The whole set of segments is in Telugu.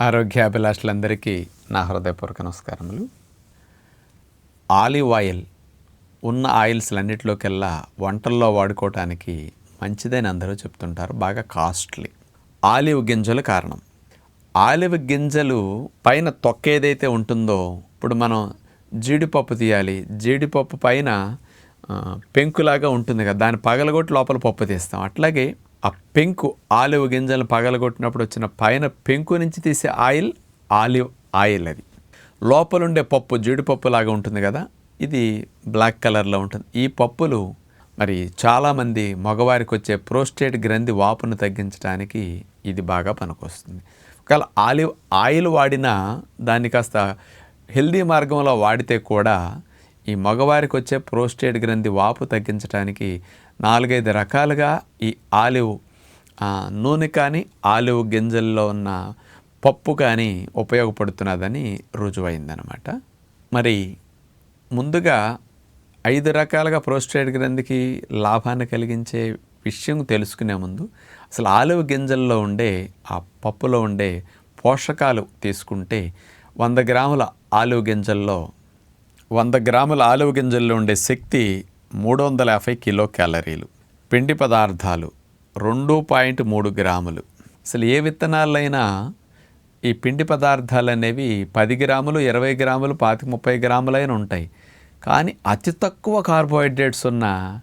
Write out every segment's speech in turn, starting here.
ఆరోగ్యాభిలాషులందరికీ నా హృదయపూర్వక నమస్కారములు. ఆలివ్ ఆయిల్ ఉన్న ఆయిల్స్లన్నిటిలోకెల్లా వంటల్లో వాడుకోవటానికి మంచిదని అందరూ చెప్తుంటారు బాగా కాస్ట్లీ. ఆలివ్ గింజలు కారణం. ఆలివ్ గింజలు పైన తొక్క ఏదైతే ఉంటుందో ఇప్పుడు మనం జీడిపప్పు తీయాలి. జీడిపప్పు పైన పెంకులాగా ఉంటుంది కదా దాన్ని పగలగొట్టి లోపల పప్పు తీస్తాం. అట్లాగే ఆ పెంకు ఆలివ్ గింజలు పగలగొట్టినప్పుడు వచ్చిన పైన పెంకు నుంచి తీసే ఆయిల్ ఆలివ్ ఆయిల్ అది. లోపలుండే పప్పు జీడిపప్పు లాగా ఉంటుంది కదా ఇది బ్లాక్ కలర్లో ఉంటుంది. ఈ పప్పులు మరి చాలామంది మగవారికి వచ్చే ప్రోస్టేట్ గ్రంథి వాపును తగ్గించడానికి ఇది బాగా పనికొస్తుంది. ఒకవేళ ఆలివ్ ఆయిల్ వాడినా దాన్ని కాస్త హెల్దీ మార్గంలో వాడితే కూడా ఈ మగవారికి వచ్చే ప్రోస్టేట్ గ్రంథి వాపు తగ్గించడానికి నాలుగైదు రకాలుగా ఈ ఆలివ్ నూనె కానీ ఆలివ్ గింజల్లో ఉన్న పప్పు కానీ ఉపయోగపడుతున్నదని రుజువైందనమాట మరి ముందుగా ఐదు రకాలుగా ప్రోస్టేట్ గ్రంథికి లాభాన్ని కలిగించే విషయం తెలుసుకునే ముందు అసలు ఆలివ్ గింజల్లో ఉండే ఆ పప్పులో ఉండే పోషకాలు తీసుకుంటే వంద గ్రాముల ఆలివ్ గింజల్లో వంద గ్రాముల ఆలివ్ గింజల్లో ఉండే శక్తి మూడు వందల యాభై కిలో క్యాలరీలు. పిండి పదార్థాలు రెండు పాయింట్ మూడు గ్రాములు. అసలు ఏ విత్తనాలైనా ఈ పిండి పదార్థాలు అనేవి పది గ్రాములు ఇరవై గ్రాములు పాతిక ముప్పై గ్రాములైన ఉంటాయి. కానీ అతి తక్కువ కార్బోహైడ్రేట్స్ ఉన్న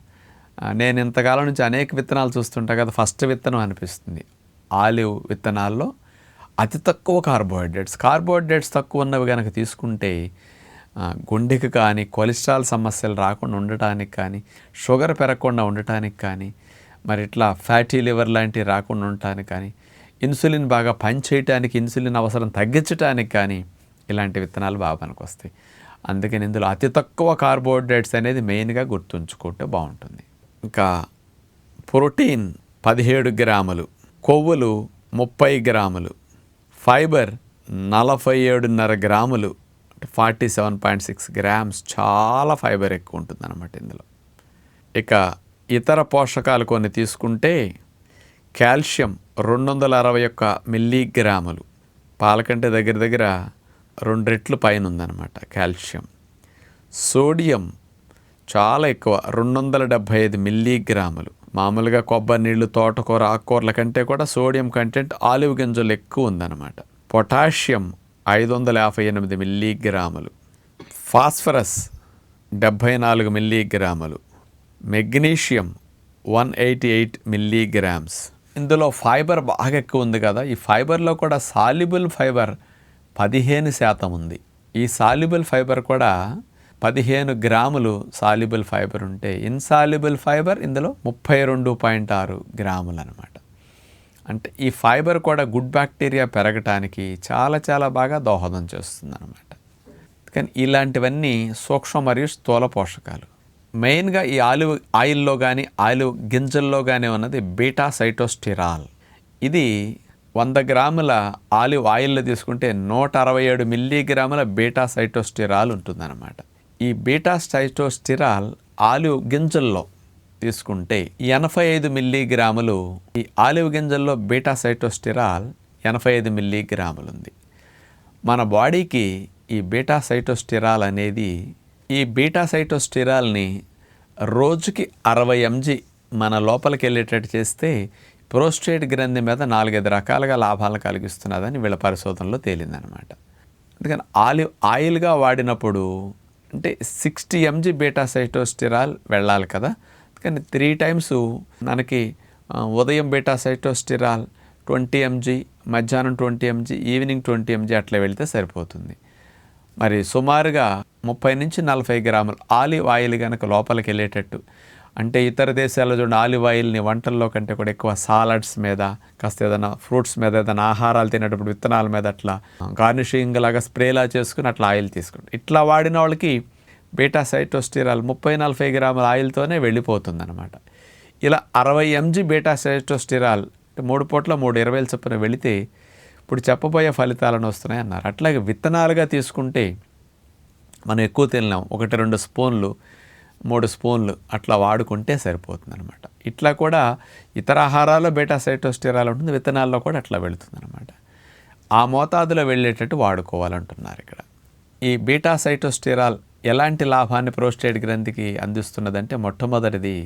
నేను ఇంతకాలం నుంచి అనేక విత్తనాలు చూస్తుంటా కదా ఫస్ట్ విత్తనం అనిపిస్తుంది. ఆలివ్ విత్తనాల్లో అతి తక్కువ కార్బోహైడ్రేట్స్. కార్బోహైడ్రేట్స్ తక్కువ ఉన్నవి కనుక తీసుకుంటే గుండెకి కానీ కొలెస్ట్రాల్ సమస్యలు రాకుండా ఉండటానికి కానీ షుగర్ పెరగకుండా ఉండటానికి కానీ మరి ఇట్లా ఫ్యాటీ లివర్ లాంటివి రాకుండా ఉండటానికి కానీ ఇన్సులిన్ బాగా పనిచేయటానికి ఇన్సులిన్ అవసరం తగ్గించడానికి కానీ ఇలాంటి విత్తనాలు బాగా పనికొస్తాయి అందుకని ఇందులో అతి తక్కువ కార్బోహైడ్రేట్స్ అనేది మెయిన్గా గుర్తుంచుకుంటే బాగుంటుంది. ఇంకా ప్రోటీన్ పదిహేడు గ్రాములు కొవ్వులు ముప్పై గ్రాములు ఫైబర్ నలభై ఏడున్నర గ్రాములు forty seven point six grams చాలా ఫైబర్ ఎక్కువ ఉంటుంది అనమాట ఇందులో. ఇక ఇతర పోషకాలు కొన్ని తీసుకుంటే కాల్షియం రెండు వందల అరవై ఒక్క మిల్లీగ్రాములు. పాలకంటే దగ్గర దగ్గర రెండు రెట్లు పైన ఉందన్నమాట కాల్షియం. సోడియం చాలా ఎక్కువ రెండు వందల డెబ్భై ఐదు మిల్లీగ్రాములు. మామూలుగా కొబ్బరి నీళ్ళు తోటకూర ఆకుకూరల కంటే కూడా సోడియం కంటెంట్ ఆలివ్ గింజలు ఎక్కువ ఉందన్నమాట. పొటాషియం ఐదు వందల యాభై ఎనిమిది మిల్లీగ్రాములు. ఫాస్ఫరస్ డెబ్భై నాలుగు మిల్లీగ్రాములు. Magnesium one eighty eight milligrams. ఇందులో ఫైబర్ బాగా ఎక్కువ ఉంది కదా ఈ ఫైబర్లో కూడా సాల్యుబుల్ ఫైబర్ పదిహేను శాతం ఉంది. ఈ సాల్యుబుల్ ఫైబర్ కూడా పదిహేను గ్రాములు సాల్యుబుల్ ఫైబర్ ఉంటే ఇన్సాల్యుబుల్ ఫైబర్ ఇందులో ముప్పై రెండు పాయింట్ ఆరు గ్రాములు అనమాట అంటే ఈ ఫైబర్ కూడా గుడ్ బ్యాక్టీరియా పెరగటానికి చాలా చాలా బాగా దోహదం చేస్తుంది అనమాట కానీ ఇలాంటివన్నీ సూక్ష్మ మరియు స్థూల పోషకాలు. మెయిన్గా ఈ ఆలివ్ ఆయిల్లో కానీ ఆలివ్ గింజల్లో కానీ ఉన్నది బీటా సైటోస్టిరాల్. ఇది వంద గ్రాముల ఆలివ్ ఆయిల్లో తీసుకుంటే నూట అరవై ఏడు మిల్లీగ్రాముల బీటా సైటోస్టిరాల్ ఉంటుందన్నమాట. ఈ బీటా సైటోస్టిరాల్ ఆలివ్ గింజల్లో తీసుకుంటే ఎనభై ఐదు మిల్లీగ్రాములు ఈ ఆలివ్ గింజల్లో బీటా సైటోస్టిరాల్ ఎనభై ఐదు మిల్లీగ్రాములు ఉంది మన బాడీకి ఈ బీటా సైటోస్టిరాల్ అనేది ఈ బీటా సైటోస్టిరాల్ని రోజుకి అరవై ఎంజీ మన లోపలికి వెళ్ళేటట్టు చేస్తే ప్రోస్టేట్ గ్రంథి మీద నాలుగైదు రకాలుగా లాభాలు కలిగిస్తున్నదని వీళ్ళ పరిశోధనలో తేలిందనమాట. అందుకని ఆలివ్ ఆయిల్గా వాడినప్పుడు అంటే సిక్స్టీ ఎంజీ బీటా సైటోస్టిరాల్ వెళ్ళాలి కదా కానీ త్రీ టైమ్స్ మనకి ఉదయం బీటా సైటోస్టిరాల్ ట్వంటీ ఎంజీ మధ్యాహ్నం twenty mg evening twenty mg అట్లా వెళితే సరిపోతుంది. మరి సుమారుగా ముప్పై నుంచి నలభై గ్రాములు ఆలివ్ ఆయిల్ కనుక లోపలికి వెళ్ళేటట్టు అంటే ఇతర దేశాల్లో చూడండి ఆలివ్ ఆయిల్ని వంటల్లో కంటే కూడా ఎక్కువ సాలడ్స్ మీద కాస్త ఏదైనా ఫ్రూట్స్ మీద ఏదైనా ఆహారాలు తినేటప్పుడు విత్తనాల మీద అట్లా గార్నిషింగ్ లాగా స్ప్రేలా చేసుకుని అట్లా ఆయిల్ తీసుకుంటారు ఇట్లా వాడిన వాళ్ళకి బీటా సైటోస్టిరాల్ ముప్పై నలభై గ్రాముల ఆయిల్తోనే వెళ్ళిపోతుంది అనమాట ఇలా అరవై ఎంజీ బీటా సైటోస్టిరాల్ మూడు పూట్ల మూడు ఇరవైలు చొప్పున వెళితే ఇప్పుడు చెప్పబోయే ఫలితాలను వస్తున్నాయి అన్నారు అట్లాగే విత్తనాలుగా తీసుకుంటే మనం ఎక్కువ తినలేం. ఒకటి రెండు స్పూన్లు మూడు స్పూన్లు అట్లా వాడుకుంటే సరిపోతుంది అనమాట ఇట్లా కూడా ఇతర ఆహారాల్లో బీటా సైటోస్టిరాల్ ఉంటుంది విత్తనాల్లో కూడా అట్లా వెళుతుంది అనమాట ఆ మోతాదులో వెళ్ళేటట్టు వాడుకోవాలంటున్నారు ఇక్కడ. ఈ బీటా సైటోస్టిరాల్ ఎలాంటి లాభాన్ని ప్రోస్టేట్ గ్రంథికి అందిస్తున్నదంటే మొట్టమొదటిది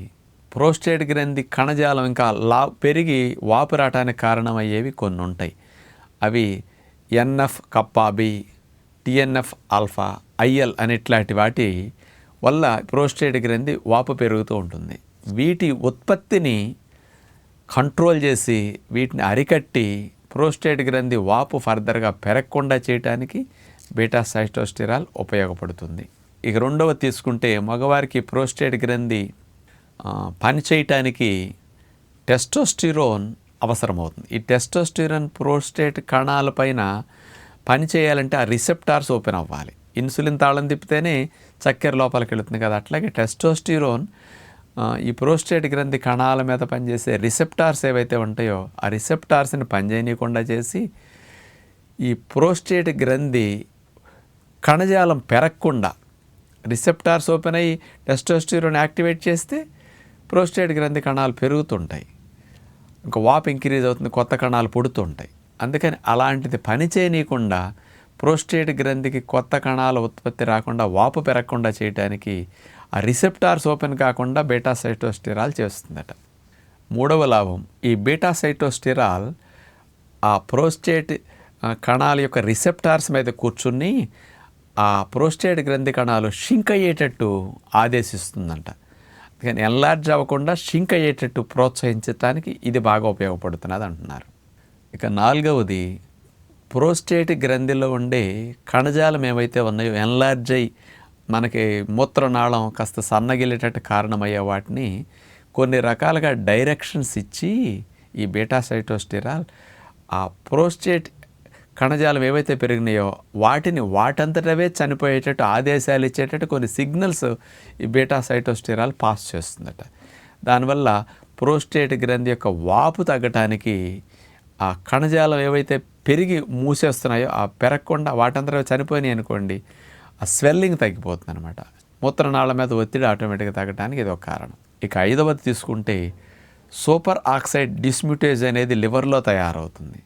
ప్రోస్టేట్ గ్రంథి కణజాలం ఇంకా లా పెరిగి వాపు రావటానికి కారణమయ్యేవి కొన్ని ఉంటాయి అవి NF kappa B TNF alpha IL అనేట్లాంటి వాటి వల్ల ప్రోస్టేట్ గ్రంథి వాపు పెరుగుతూ ఉంటుంది. వీటి ఉత్పత్తిని కంట్రోల్ చేసి వీటిని అరికట్టి ప్రోస్టేట్ గ్రంథి వాపు ఫర్దర్గా పెరగకుండా చేయడానికి బీటా సైటోస్టిరాల్ ఉపయోగపడుతుంది. ఇక రెండవ తీసుకుంటే మగవారికి ప్రోస్టేట్ గ్రంథి పనిచేయటానికి టెస్టోస్టిరోన్ అవసరమవుతుంది. ఈ టెస్టోస్టిరోన్ ప్రోస్టేట్ కణాలపైన పని చేయాలంటే ఆ రిసెప్టార్స్ ఓపెన్ అవ్వాలి. ఇన్సులిన్ తాళం తిప్పితేనే చక్కెర లోపలికి వెళుతుంది కదా. అట్లాగే టెస్టోస్టిరోన్ ఈ ప్రోస్టేట్ గ్రంథి కణాల మీద పనిచేసే రిసెప్టార్స్ ఏవైతే ఉంటాయో ఆ రిసెప్టార్స్ని పనిచేయనీయకుండా చేసి ఈ ప్రోస్టేట్ గ్రంథి కణజాలం పెరగకుండా రిసెప్టార్స్ ఓపెన్ అయ్యి టెస్టోస్టిరోన్ యాక్టివేట్ చేస్తే ప్రోస్టేట్ గ్రంథి కణాలు పెరుగుతుంటాయి. ఇంకా వాపు ఇంక్రీజ్ అవుతుంది కొత్త కణాలు పుడుతుంటాయి. అందుకని అలాంటిది పని చేయనీయకుండా ప్రోస్టేట్ గ్రంథికి కొత్త కణాల ఉత్పత్తి రాకుండా వాపు పెరగకుండా చేయడానికి ఆ రిసెప్టార్స్ ఓపెన్ కాకుండా బీటా సైటోస్టిరాల్ చేస్తుందట. మూడవ లాభం ఈ బీటా సైటోస్టిరాల్ ఆ ప్రోస్టేట్ కణాల యొక్క రిసెప్టార్స్ మీద కూర్చుని ఆ ప్రోస్టేట్ గ్రంథి కణాలు షింక్ అయ్యేటట్టు ఆదేశిస్తుందంట. అందుకని ఎన్లార్జ్ అవ్వకుండా షింక్ అయ్యేటట్టు ప్రోత్సహించడానికి ఇది బాగా ఉపయోగపడుతున్నది అంటున్నారు. ఇక నాలుగవది ప్రోస్టేట్ గ్రంథిలో ఉండే కణజాలం ఏవైతే ఉన్నాయో ఎన్లార్జ్ అయ్యి మనకి మూత్రనాళం కాస్త సన్నగిల్లేటట్టు కారణమయ్యే వాటిని కొన్ని రకాలుగా డైరెక్షన్స్ ఇచ్చి ఈ బీటా సైటోస్టిరాల్ ఆ ప్రోస్టేట్ కణజాలం ఏవైతే పెరిగినాయో వాటిని వాటంతటవే చనిపోయేటట్టు ఆదేశాలు ఇచ్చేటట్టు కొన్ని సిగ్నల్స్ ఈ బీటా సైటోస్టిరాల్ పాస్ చేస్తుందట. దానివల్ల ప్రోస్టేట్ గ్రంథి యొక్క వాపు తగ్గటానికి ఆ కణజాలం ఏవైతే పెరిగి మూసేస్తున్నాయో ఆ పెరగకుండా వాటంతటవే చనిపోయినాయి అనుకోండి ఆ స్వెల్లింగ్ తగ్గిపోతుంది అనమాట మూత్రనాళ మీద ఒత్తిడి ఆటోమేటిక్గా తగ్గడానికి ఇది ఒక కారణం. ఇక ఐదవది తీసుకుంటే సూపర్ ఆక్సైడ్ డిస్మ్యూటేజ్ అనేది లివర్లో తయారవుతుంది.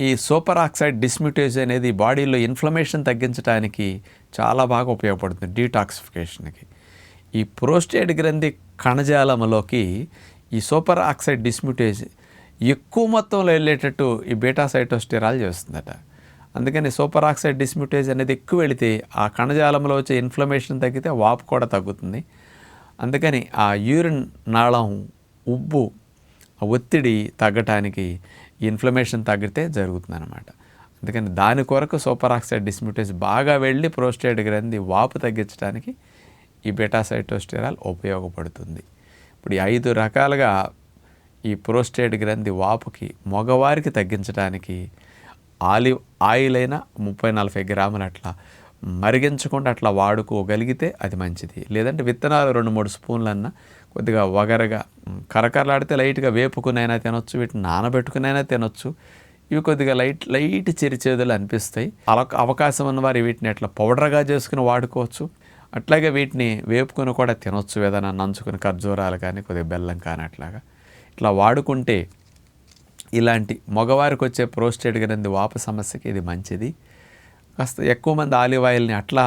ఈ సూపర్ ఆక్సైడ్ డిస్మ్యూటేజ్ అనేది బాడీలో ఇన్ఫ్లమేషన్ తగ్గించడానికి చాలా బాగా ఉపయోగపడుతుంది డీటాక్సిఫికేషన్కి. ఈ ప్రోస్టేట్ గ్రంథి కణజాలంలోకి ఈ సూపర్ ఆక్సైడ్ డిస్మ్యూటేజ్ ఎక్కువ మొత్తంలో వెళ్ళేటట్టు ఈ బీటాసైటోస్టెరాల్ చేస్తుందట. అందుకని సూపర్ ఆక్సైడ్ డిస్మ్యూటేజ్ అనేది ఎక్కువ వెళితే ఆ కణజాలంలో వచ్చే ఇన్ఫ్లమేషన్ తగ్గితే వాపు కూడా తగ్గుతుంది. అందుకని ఆ యూరిన్ నాళం ఉబ్బు ఒత్తిడి తగ్గటానికి ఇన్ఫ్లమేషన్ తగ్గితే జరుగుతుంది అనమాట అందుకని దాని కొరకు సూపర్ ఆక్సైడ్ డిస్మ్యూటేజ్ బాగా వెళ్ళి ప్రోస్టేట్ గ్రంథి వాపు తగ్గించడానికి ఈ బెటాసైటోస్టెరాల్ ఉపయోగపడుతుంది. ఇప్పుడు ఈ ఐదు రకాలుగా ఈ ప్రోస్టేట్ గ్రంథి వాపుకి మగవారికి తగ్గించడానికి ఆలివ్ ఆయిల్ అయినా ముప్పై నలభై గ్రాములు అట్లా మరిగించకుండా అట్లా వాడుకోగలిగితే అది మంచిది. లేదంటే విత్తనాలు రెండు మూడు స్పూన్లన్నా కొద్దిగా వగరగా కరకరలాడితే లైట్గా వేపుకునైనా తినొచ్చు వీటిని నానబెట్టుకునైనా తినొచ్చు. ఇవి కొద్దిగా లైట్ లైట్ చిరిచేదులు అనిపిస్తాయి. అలా అవకాశం ఉన్న వారు వీటిని అట్లా పౌడర్గా చేసుకుని వాడుకోవచ్చు. అట్లాగే వీటిని వేపుకొని కూడా తినొచ్చు ఏదైనా నంచుకుని ఖర్జూరాలు కానీ కొద్దిగా బెల్లం కానీ అట్లాగా. ఇట్లా వాడుకుంటే ఇలాంటి మగవారికి వచ్చే ప్రోస్టేట్ గ్రంథి వాపు సమస్యకి ఇది మంచిది. కాస్త ఎక్కువ మంది ఆలివ్ ఆయిల్ని అట్లా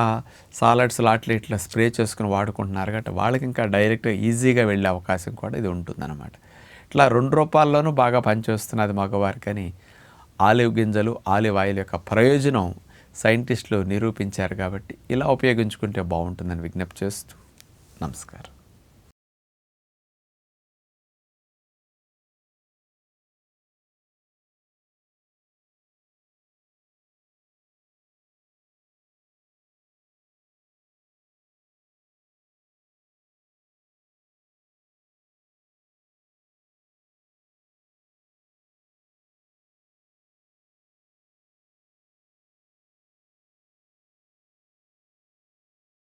సాలడ్స్ లాట్లు ఇట్లా స్ప్రే చేసుకుని వాడుకుంటున్నారు కాబట్టి వాళ్ళకి ఇంకా డైరెక్ట్గా ఈజీగా వెళ్ళే అవకాశం కూడా ఇది ఉంటుందన్నమాట. ఇట్లా రెండు రూపాల్లోనూ బాగా పనిచేస్తున్నది మగవారికి అని ఆలివ్ గింజలు ఆలివ్ ఆయిల్ యొక్క ప్రయోజనం సైంటిస్టులు నిరూపించారు కాబట్టి ఇలా ఉపయోగించుకుంటే బాగుంటుందని విజ్ఞప్తి చేస్తూ నమస్కారం.